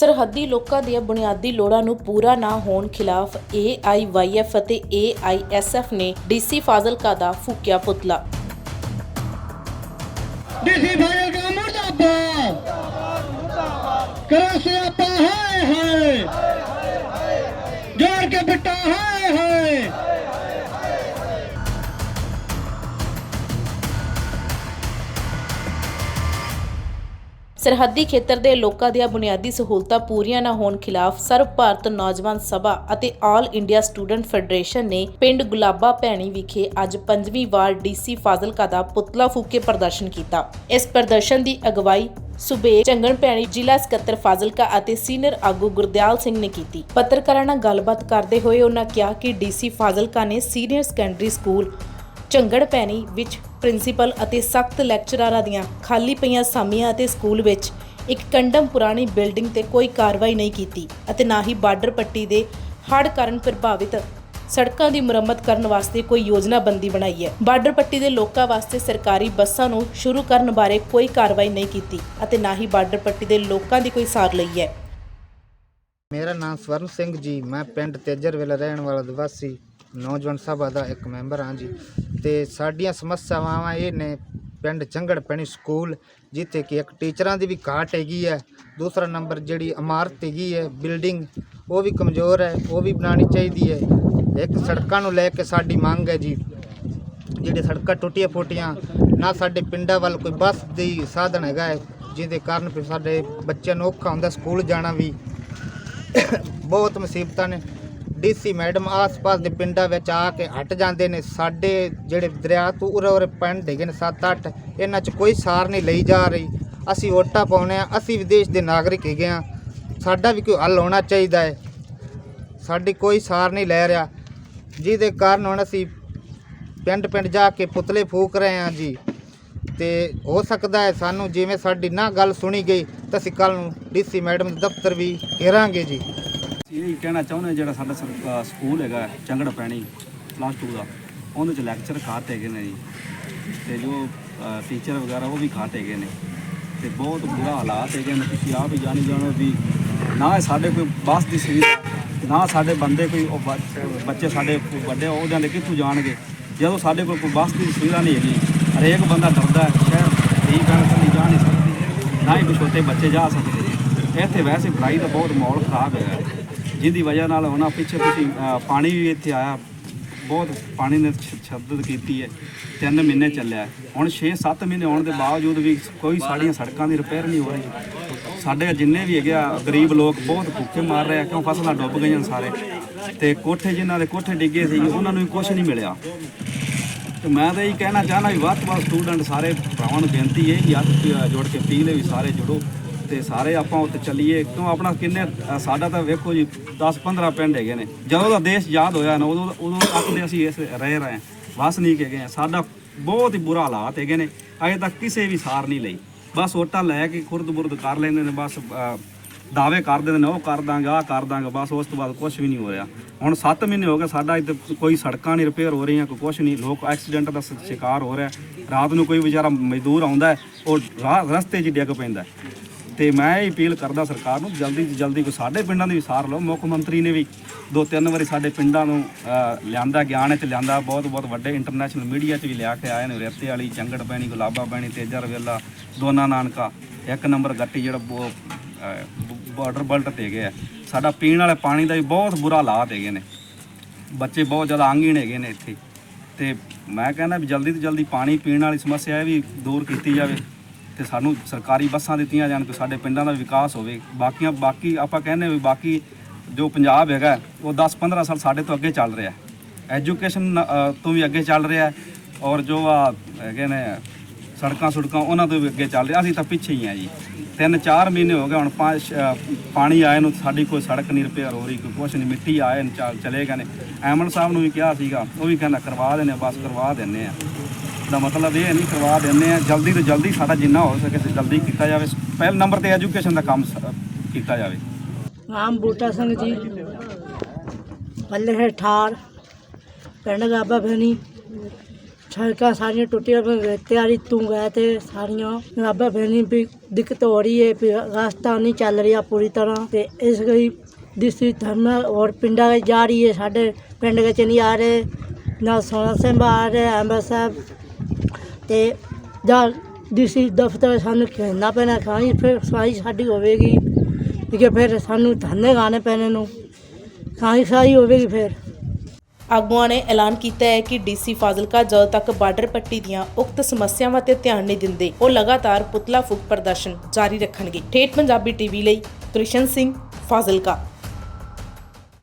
ਸਰਹੱਦੀ ਲੋਕਾਂ ਦੀਆਂ ਬੁਨਿਆਦੀ ਲੋੜਾਂ ਨੂੰ ਪੂਰਾ ਨਾ ਹੋਣ ਖਿਲਾਫ AIYF ਅਤੇ AISF ਨੇ ਡੀਸੀ ਫਾਜ਼ਿਲਕਾ ਦਾ ਫੂਕਿਆ ਪੁਤਲਾ। ਡੀਸੀ ਭਾਈ ਮੁਰਦਾਬਾਦ। ਕਰੋ ਸਿਆਪਾ ਹਾਏ ਹਾਏ। ਜੋੜ ਕੇ ਬਿੱਟਾ, ਹਾਏ। ਸਰਹੱਦੀ ਖੇਤਰ ਦੇ ਲੋਕਾਂ ਦੀਆਂ ਬੁਨਿਆਦੀ ਸਹੂਲਤਾਂ ਪੂਰੀਆਂ ਨਾ ਹੋਣ ਖਿਲਾਫ ਸਰਵ ਭਾਰਤ ਨੌਜਵਾਨ ਸਭਾ ਅਤੇ ਆਲ ਇੰਡੀਆ ਸਟੂਡੈਂਟ ਫੈਡਰੇਸ਼ਨ ਨੇ ਪਿੰਡ ਗੁਲਾਬਾ ਭੈਣੀ ਵਿਖੇ ਅੱਜ ਪੰਜਵੀਂ ਵਾਰ ਡੀਸੀ ਫਾਜ਼ਿਲਕਾ ਦਾ ਪੁਤਲਾ ਫੂਕ ਕੇ ਪ੍ਰਦਰਸ਼ਨ ਕੀਤਾ। ਇਸ ਪ੍ਰਦਰਸ਼ਨ ਦੀ ਅਗਵਾਈ ਸੁਬੇ ਚੰਗਣ ਭੈਣੀ, ਜ਼ਿਲ੍ਹਾ ਸਕੱਤਰ ਫਾਜ਼ਿਲਕਾ ਅਤੇ ਸੀਨੀਅਰ ਆਗੂ ਗੁਰਦਿਆਲ ਸਿੰਘ ਨੇ ਕੀਤੀ। ਪੱਤਰਕਾਰਾਂ ਨਾਲ ਗੱਲਬਾਤ ਕਰਦੇ ਹੋਏ ਉਹਨਾਂ ਕਿਹਾ ਕਿ ਡੀਸੀ ਫਾਜ਼ਿਲਕਾ ਨੇ ਸੀਨੀਅਰ ਸੈਕੰਡਰੀ ਸਕੂਲ ਝੰਗੜ ਪੈਣੀ ਵਿੱਚ ਪ੍ਰਿੰਸੀਪਲ ਅਤੇ ਸਖਤ ਲੈਕਚਰਾਰਾਂ ਦੀਆਂ ਖਾਲੀ ਪਈਆਂ ਸਾਮੀਆਂ ਅਤੇ ਸਕੂਲ ਵਿੱਚ ਇੱਕ ਕੰਡਮ ਪੁਰਾਣੀ ਬਿਲਡਿੰਗ ਤੇ ਕੋਈ ਕਾਰਵਾਈ ਨਹੀਂ ਕੀਤੀ ਅਤੇ ਨਾ ਹੀ ਬਾਰਡਰ ਪੱਟੀ ਦੇ ਹੜ੍ਹ ਕਾਰਨ ਪ੍ਰਭਾਵਿਤ ਸੜਕਾਂ ਦੀ ਮੁਰੰਮਤ ਕਰਨ ਵਾਸਤੇ ਕੋਈ ਯੋਜਨਾਬੰਦੀ ਬਣਾਈ ਹੈ। ਬਾਰਡਰ ਪੱਟੀ ਦੇ ਲੋਕਾਂ ਵਾਸਤੇ ਸਰਕਾਰੀ ਬੱਸਾਂ ਨੂੰ ਸ਼ੁਰੂ ਕਰਨ ਬਾਰੇ ਕੋਈ ਕਾਰਵਾਈ ਨਹੀਂ ਕੀਤੀ ਅਤੇ ਨਾ ਹੀ ਬਾਰਡਰ ਪੱਟੀ ਦੇ ਲੋਕਾਂ ਦੀ ਕੋਈ ਸਾਰ ਲਈ ਹੈ। ਮੇਰਾ ਨਾਮ ਸਵਰਨ ਸਿੰਘ ਜੀ। ਮੈਂ ਪਿੰਡ ਤੇਜਰ ਰਹਿਣ ਵਾਲਾ ਨਿਵਾਸੀ ਨੌਜਵਾਨ ਸਭਾ ਦਾ ਇੱਕ ਮੈਂਬਰ ਹਾਂ ਜੀ। ਤੇ ਸਾਡੀਆਂ ਸਮੱਸਿਆਵਾਂ ਇਹ ਨੇ, ਪਿੰਡ ਚੰਗੜ ਪੈਣੀ ਸਕੂਲ, ਜਿੱਥੇ ਕਿ ਇੱਕ ਟੀਚਰਾਂ ਦੀ ਵੀ ਘਾਟ ਹੈਗੀ ਹੈ। ਦੂਸਰਾ ਨੰਬਰ ਜਿਹੜੀ ਇਮਾਰਤ ਹੈਗੀ ਹੈ, ਬਿਲਡਿੰਗ, ਉਹ ਵੀ ਕਮਜ਼ੋਰ ਹੈ, ਉਹ ਵੀ ਬਣਾਉਣੀ ਚਾਹੀਦੀ ਹੈ। ਇੱਕ ਸੜਕਾਂ ਨੂੰ ਲੈ ਕੇ ਸਾਡੀ ਮੰਗ ਹੈ ਜੀ। ਜਿਹੜੇ ਸੜਕਾਂ ਟੁੱਟੀਆਂ ਫੁੱਟੀਆਂ, ਨਾ ਸਾਡੇ ਪਿੰਡਾਂ ਵੱਲ ਕੋਈ ਬੱਸ ਦੀ ਸਾਧਨ ਹੈਗਾ ਹੈ, ਜਿਹਦੇ ਕਾਰਨ ਫਿਰ ਸਾਡੇ ਬੱਚਿਆਂ ਨੂੰ ਔਖਾ ਹੁੰਦਾ ਸਕੂਲ ਜਾਣਾ ਵੀ। ਬਹੁਤ ਮੁਸੀਬਤਾਂ ਨੇ। ਡੀਸੀ ਮੈਡਮ ਆਸ-ਪਾਸ ਦੇ ਪਿੰਡਾਂ ਵਿੱਚ ਆ ਕੇ ਹਟ ਜਾਂਦੇ ਨੇ। ਸਾਡੇ ਜਿਹੜੇ ਦਰਿਆ ਤੋਂ ਉਰੇ ਉਰੇ ਪਿੰਡ ਹੈਗੇ ਨੇ 7-8 ਇਹਨਾਂ 'ਚ ਕੋਈ ਸਾਰ ਨਹੀਂ ਲਈ ਜਾ ਰਹੀ। ਅਸੀਂ ਵੋਟਾਂ ਪਾਉਣੇ ਆ ਅਸੀਂ ਵਿਦੇਸ਼ ਦੇ ਨਾਗਰਿਕ ਹੈਗੇ ਆ ਸਾਡਾ ਵੀ ਕੋਈ ਹੱਲ ਹੋਣਾ ਚਾਹੀਦਾ ਹੈ। ਸਾਡੀ ਕੋਈ ਸਾਰ ਨਹੀਂ ਲੈ ਰਿਹਾ। ਜਿਹਦੇ ਕਾਰਨ ਹੁਣ ਅਸੀਂ ਪਿੰਡ ਪਿੰਡ ਜਾ ਕੇ ਪੁਤਲੇ ਫੂਕ ਰਹੇ ਹਾਂ ਜੀ। ਤੇ ਹੋ ਸਕਦਾ ਹੈ ਸਾਨੂੰ ਜਿਵੇਂ ਸਾਡੀ ਨਾ ਗੱਲ ਸੁਣੀ ਗਈ, ਤਾਂ ਅਸੀਂ ਕੱਲ ਨੂੰ ਡੀਸੀ ਮੈਡਮ ਦੇ ਦਫ਼ਤਰ ਵੀ ਘੇਰਾਂਗੇ ਜੀ। ਅਸੀਂ ਇਹ ਕਹਿਣਾ ਚਾਹੁੰਦੇ ਜਿਹੜਾ ਸਾਡਾ ਸਰ- ਅ, ਸਕੂਲ ਹੈਗਾ ਚੰਗੜ ਪੈਣੀ ਪਲੱਸ 2 ਦਾ ਉਹਦੇ ਚ ਲੈਕਚਰ ਖਾਤ ਹੈਗੇ ਨੇ ਜੀ। ਤੇ ਜੋ ਟੀਚਰ ਵਗੈਰਾ ਉਹ ਵੀ ਖਾਤ ਹੈਗੇ ਨੇ। ਤੇ ਬਹੁਤ ਬੁਰਾ ਹਾਲਾਤ ਹੈਗੇ ਨੇ ਤੁਸੀਂ ਆਪ ਹੀ ਜਾਣੀ ਜਾਣੋ ਵੀ ਨਾ ਸਾਡੇ ਕੋਈ ਬੱਸ ਦੀ ਸੁਵਿਧਾ ਨਾ ਸਾਡੇ ਬੰਦੇ ਕੋਈ ਉਹ ਬੱਚ- ਬੱਚੇ ਸਾਡੇ ਵੱਡੇ ਉਹ ਜਾਂਦੇ ਕਿੱਥੋਂ ਜਾਣਗੇ? ਜਦੋਂ ਸਾਡੇ ਕੋਲ ਕੋਈ ਬੱਸ ਦੀ ਸੁਵਿਧਾ ਨਹੀਂ ਹੈਗੀ ਹਰੇਕ ਬੰਦਾ ਡਰਦਾ ਹੈ ਸ਼ਹਿਰ ਠੀਕ ਗੱਲ ਨਹੀਂ ਜਾ ਨਹੀਂ ਸਕਦੀ ਨਾ ਹੀ ਕੋਈ ਛੋਟੇ ਬੱਚੇ ਜਾ ਸਕਦੇ। ਇੱਥੇ ਵੈਸੇ ਪੜ੍ਹਾਈ ਦਾ ਬਹੁਤ ਮਾਹੌਲ ਖਰਾਬ ਹੈਗਾ। ਜਿਹਦੀ ਵਜ੍ਹਾ ਨਾਲ ਹੁਣ ਆਹ ਪਿੱਛੇ ਤੁਸੀਂ ਪਾਣੀ ਵੀ ਇੱਥੇ ਆਇਆ। ਬਹੁਤ ਪਾਣੀ ਨੇ ਸ਼- ਕੀਤੀ ਹੈ। ਤਿੰਨ ਮਹੀਨੇ ਚੱਲਿਆ। ਹੁਣ 6-7 ਮਹੀਨੇ ਆਉਣ ਦੇ ਬਾਵਜੂਦ ਵੀ ਕੋਈ ਸਾਡੀਆਂ ਸੜਕਾਂ ਦੀ ਰਿਪੇਅਰ ਨਹੀਂ ਹੋ ਰਹੀ। ਸਾਡੇ ਜਿੰਨੇ ਵੀ ਹੈਗੇ ਆ, ਗਰੀਬ ਲੋਕ ਬਹੁਤ ਭੁੱਖੇ ਮਾਰ ਰਹੇ ਆ, ਕਿਉਂ ਫਸਲਾਂ ਡੁੱਬ ਗਈਆਂ ਨੇ ਸਾਰੇ। ਤੇ ਕੋਠੇ ਜਿਨ੍ਹਾਂ ਦੇ ਕੋਠੇ ਡਿੱਗੇ ਸੀ, ਉਹਨਾਂ ਨੂੰ ਵੀ ਕੁਝ ਨਹੀਂ ਮਿਲਿਆ। ਤੇ ਮੈਂ ਤਾਂ ਇਹ ਕਹਿਣਾ ਚਾਹਨਾ ਵੀ ਵੱਧ ਤੋਂ ਵੱਧ ਸਟੂਡੈਂਟ ਸਾਰੇ, ਭਰਾਵਾਂ ਨੂੰ ਬੇਨਤੀ ਹੈ ਕਿ ਹੱਥ ਜੋੜ ਕੇ ਅਪੀਲ ਹੈ ਵੀ ਸਾਰੇ ਜੁੜੋ। ਤੇ ਸਾਰੇ ਆਪਾਂ ਉੱਤੇ ਚੱਲੀਏ। ਕਿਉਂ ਆਪਣਾ ਕਿੰਨੇ ਸਾਡਾ ਤਾਂ ਵੇਖੋ ਜੀ 10 15 ਪਿੰਡ ਹੈਗੇ ਨੇ। ਜਦੋਂ ਦਾ ਦੇਸ਼ ਯਾਦ ਹੋਇਆ ਨਾ, ਉਦੋਂ ਉਦੋਂ ਤੱਕ ਦੇ ਅਸੀਂ ਇਸ ਰਹਿ ਰਹੇ ਹਾਂ। ਵਸਨੀਕ ਹੈਗੇ ਆ ਸਾਡਾ ਬਹੁਤ ਹੀ ਬੁਰਾ ਹਾਲਾਤ ਹੈਗੇ ਨੇ। ਅਜੇ ਤੱਕ ਕਿਸੇ ਵੀ ਸਾਰ ਨਹੀਂ ਲਈ। ਬਸ ਵੋਟਾਂ ਲੈ ਕੇ ਖੁਰਦ-ਬੁਰਦ ਕਰ ਲੈਂਦੇ ਨੇ, ਬਸ ਦਾਅਵੇ ਕਰ ਦਿੰਦੇ ਨੇ, ਉਹ ਕਰ ਦਾਂਗੇ, ਆਹ ਕਰ ਦਾਂਗੇ, ਬਸ ਉਸ ਤੋਂ ਬਾਅਦ ਕੁਝ ਵੀ ਨਹੀਂ ਹੋ ਰਿਹਾ। ਹੁਣ 7 ਮਹੀਨੇ ਹੋ ਗਏ, ਸਾਡਾ ਇੱਥੇ ਕੋਈ ਸੜਕਾਂ ਨਹੀਂ ਰਿਪੇਅਰ ਹੋ ਰਹੀਆਂ, ਕੋਈ ਕੁਝ ਨਹੀਂ। ਲੋਕ ਐਕਸੀਡੈਂਟ ਦਾ ਸ਼ਿਕਾਰ ਹੋ ਰਿਹਾ। ਰਾਤ ਨੂੰ ਕੋਈ ਵਿਚਾਰਾ ਮਜ਼ਦੂਰ ਆਉਂਦਾ ਉਹ ਰਾਹ ਰਸਤੇ 'ਚ ਡਿੱਗ ਪੈਂਦਾ ਤੇ ਮੈਂ ਇਹ ਅਪੀਲ ਕਰਦਾ ਸਰਕਾਰ ਨੂੰ ਜਲਦੀ ਤੋਂ ਜਲਦੀ ਕੋਈ ਸਾਡੇ ਪਿੰਡਾਂ ਦੀ ਵੀ ਸਾਰ ਲਓ। ਮੁੱਖ ਮੰਤਰੀ ਨੇ ਵੀ ਦੋ ਤਿੰਨ ਵਾਰੀ ਸਾਡੇ ਪਿੰਡਾਂ ਨੂੰ ਅ, ਲਿਆਂਦਾ ਗਿਆਨ ਚ ਲਿਆਂਦਾ। ਬਹੁਤ ਬਹੁਤ ਵੱਡੇ ਇੰਟਰਨੈਸ਼ਨਲ ਮੀਡੀਆ 'ਚ ਵੀ ਲਿਆ ਕੇ ਆਏ ਨੇ। ਰੇਤੇ ਵਾਲੀ ਚੰਗੜ ਪੈਣੀ ਗੁਲਾਬਾ ਪੈਣੀ ਤੇਜਾ ਰਵੇਲਾ ਦੋਨਾ ਨਾਨਕਾ। ਇੱਕ ਨੰਬਰ ਗੱਟੀ ਜਿਹੜਾ ਬੋ ਬਾਰਡਰ ਬਲਟ ਤੇ ਗਿਆ ਸਾਡਾ ਪੀਣ ਵਾਲੇ ਪਾਣੀ ਦਾ ਵੀ ਬਹੁਤ ਬੁਰਾ ਹਾਲਾਤ ਹੈਗੇ ਨੇ। ਬੱਚੇ ਬਹੁਤ ਜ਼ਿਆਦਾ ਅੰਗਹੀਣ ਹੈਗੇ ਨੇ ਇੱਥੇ। ਤੇ ਮੈਂ ਕਹਿੰਦਾ ਵੀ ਜਲਦੀ ਤੋਂ ਜਲਦੀ ਪਾਣੀ ਪੀਣ ਵਾਲੀ ਸਮੱਸਿਆ ਇਹ ਵੀ ਦੂਰ ਕੀਤੀ ਜਾਵੇ। ਤੇ ਸਾਨੂੰ ਸਰਕਾਰੀ ਬੱਸਾਂ ਦਿੱਤੀਆਂ ਜਾਣ ਕਿ ਸਾਡੇ ਪਿੰਡਾਂ ਦਾ ਵਿਕਾਸ ਹੋਵੇ। ਬਾਕੀਆਂ, ਬਾਕੀ ਆਪਾਂ ਕਹਿੰਦੇ ਵੀ ਬਾਕੀ ਜੋ ਪੰਜਾਬ ਹੈਗਾ, ਉਹ 10-15 ਸਾਲ ਸਾਡੇ ਤੋਂ ਅੱਗੇ ਚੱਲ ਰਿਹਾ। ਐਜੂਕੇਸ਼ਨ ਤੋਂ ਵੀ ਅੱਗੇ ਚੱਲ ਰਿਹਾ ਔਰ ਜੋ ਆ ਹੈਗੇ ਨੇ ਸੜਕਾਂ ਸੜਕਾਂ, ਉਹਨਾਂ ਤੋਂ ਵੀ ਅੱਗੇ ਚੱਲ ਰਿਹਾ। ਅਸੀਂ ਤਾਂ ਪਿੱਛੇ ਹੀ ਆ ਜੀ। ਤਿੰਨ ਚਾਰ ਮਹੀਨੇ ਹੋ ਗਏ, ਹੁਣ ਪੰਜ ਪਾਣੀ ਆਏ ਨੂੰ, ਸਾਡੀ ਕੋਈ ਸੜਕ ਨਹੀਂ ਰਿਪੇਅਰ ਹੋ ਰਹੀ, ਕੋਈ ਕੁਛ ਨਹੀਂ, ਮਿੱਟੀ ਆਏ ਚਲੇ ਗਏ ਨੇ। ਐਮਨ ਸਾਹਿਬ ਨੂੰ ਵੀ ਕਿਹਾ ਸੀਗਾ, ਉਹ ਵੀ ਕਹਿੰਦਾ ਕਰਵਾ ਦਿੰਦੇ ਆ ਬਸ ਕਰਵਾ ਦਿੰਦੇ ਆ ਦਾ ਮਤਲਬ ਇਹ ਨਹੀਂ ਕਰਵਾ ਦਿੰਦੇ ਆ, ਜਲਦੀ ਤੋਂ ਜਲਦੀ ਸਾਡਾ ਜਿੰਨਾ ਹੋ ਸਕੇ ਜਲਦੀ ਕੀਤਾ ਜਾਵੇ। ਪਹਿਲ ਨੰਬਰ ਤੇ ਐਜੂਕੇਸ਼ਨ ਦਾ ਕੰਮ ਕੀਤਾ ਜਾਵੇ। ਨਾਮ ਬੂਟਾ ਸਿੰਘ ਜੀ ਪੱਲੇ ਹੈ ਠਾਰ, ਪਿੰਡ ਗਾਬਾ ਭੈਣੀ ਸੜਕਾਂ ਸਾਰੀਆਂ ਟੁੱਟੀਆਂ ਪਈਆਂ ਤਿਆਰੀ ਤੂੰ ਗਏ ਤੇ ਸਾਰੀਆਂ। ਰੱਬਾ ਬੈਣੀ ਵੀ ਦਿੱਕਤ ਹੋ ਰਹੀ ਹੈ ਵੀ ਰਸਤਾ ਨਹੀਂ ਚੱਲ ਰਿਹਾ ਪੂਰੀ ਤਰ੍ਹਾਂ ਤੇ ਇਸ ਲਈ ਦਿਸੀ ਧਰਨਾ ਔਰ ਪਿੰਡਾਂ ਵਿੱਚ ਜਾ ਰਹੀ ਹੈ ਸਾਡੇ ਪਿੰਡ ਵਿੱਚ ਨਹੀਂ ਆ ਰਹੇ, ਨਾ ਸੋਨਾ ਸਿੰਘ ਆ ਰਹੇ ਅੰਬਰ ਸਾਹਿਬ ਤੇ ਜਾਂ ਡੀਸੀ ਦਫ਼ਤਰ ਸਾਨੂੰ ਕਹਿਣਾ ਪੈਣਾ, ਖਾਈ ਫਿਰ ਸਾਈ ਸਾਡੀ ਹੋਵੇਗੀ ਕਿ ਫਿਰ ਸਾਨੂੰ ਧੰਨੇ ਗਾਣੇ ਪੈਣੇ ਨੂੰ ਖਾਈ ਸਾਈ ਹੋਵੇਗੀ ਫਿਰ। ਆਗੂਆਂ ਨੇ ਐਲਾਨ ਕੀਤਾ ਹੈ ਕਿ ਡੀਸੀ ਫਾਜ਼ਿਲਕਾ ਜਦੋਂ ਤੱਕ ਬਾਰਡਰ ਪੱਟੀ ਦੀਆਂ ਉਕਤ ਸਮੱਸਿਆਵਾਂ ਤੇ ਧਿਆਨ ਨਹੀਂ ਦਿੰਦੇ। ਉਹ ਲਗਾਤਾਰ ਪੁਤਲਾ ਫੂਕ ਪ੍ਰਦਰਸ਼ਨ ਜਾਰੀ ਰੱਖਣਗੇ। ਠੇਠ ਪੰਜਾਬੀ ਟੀਵੀ ਲਈ ਕ੍ਰਿਸ਼ਨ ਸਿੰਘ, ਫਾਜ਼ਿਲਕਾ।